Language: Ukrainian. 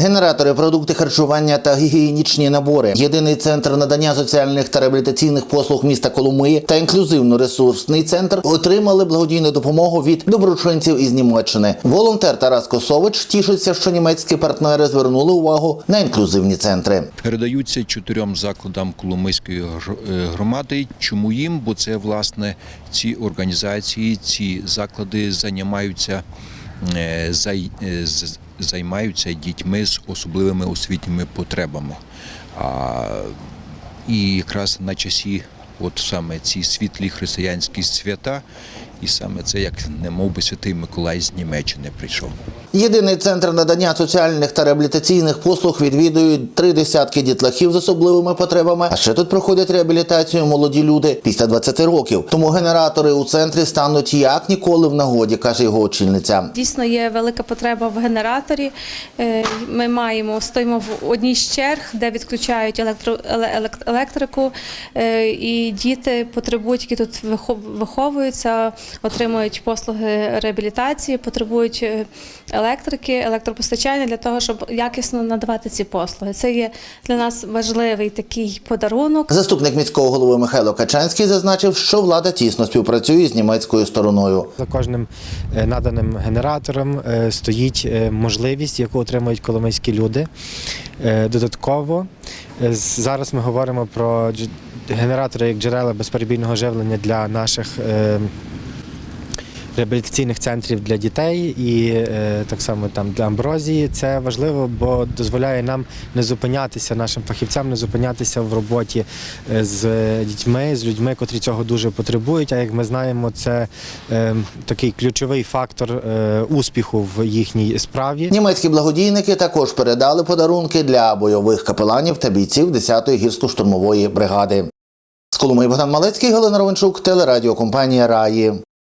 Генератори, продукти харчування та гігієнічні набори. Єдиний центр надання соціальних та реабілітаційних послуг міста Коломиї та інклюзивно-ресурсний центр отримали благодійну допомогу від доброчинців із Німеччини. Волонтер Тарас Косович тішиться, що німецькі партнери звернули увагу на інклюзивні центри. передаються чотирьом закладам Коломийської е, громади. Чому їм? Бо це власне ці організації, ці заклади займаються, е, зай- е, займаються дітьми з особливими освітніми потребами. А, і якраз на часі, от саме ці світлі християнські свята, і саме це як немов би святий Миколай з Німеччини прийшов. Єдиний центр надання соціальних та реабілітаційних послуг відвідують три десятки дітлахів з особливими потребами. А ще тут проходять реабілітацію молоді люди після 20 років. Тому генератори у центрі стануть як ніколи в нагоді, каже його очільниця. Дійсно є велика потреба в генераторі. Е, Ми маємо стоїмо в одній з черг, де відключають електро, електрику, е, і діти потребують, які тут вихов- виховуються, отримують послуги реабілітації, потребують е, електрики, електропостачання для того, щоб якісно надавати ці послуги. Це є для нас важливий такий подарунок. Заступник міського голови Михайло Качанський зазначив, що влада тісно співпрацює з німецькою стороною. За кожним е, наданим генератором е, стоїть е, можливість, яку отримують коломийські люди. Додатково зараз ми говоримо про генератори як джерела безперебійного живлення для наших. Реабілітаційних центрів для дітей і е, так само там для амброзії це важливо, бо дозволяє нам не зупинятися, нашим фахівцям не зупинятися в роботі е, з дітьми, з людьми, котрі цього дуже потребують. А як ми знаємо, це е, такий ключовий фактор успіху в їхній справі. Німецькі благодійники також передали подарунки для бойових капеланів та бійців 10-ї гірсько-штурмової бригади. З Коломиї Богдан Малецький, Галина Ровенчук, телерадіокомпанія Раї.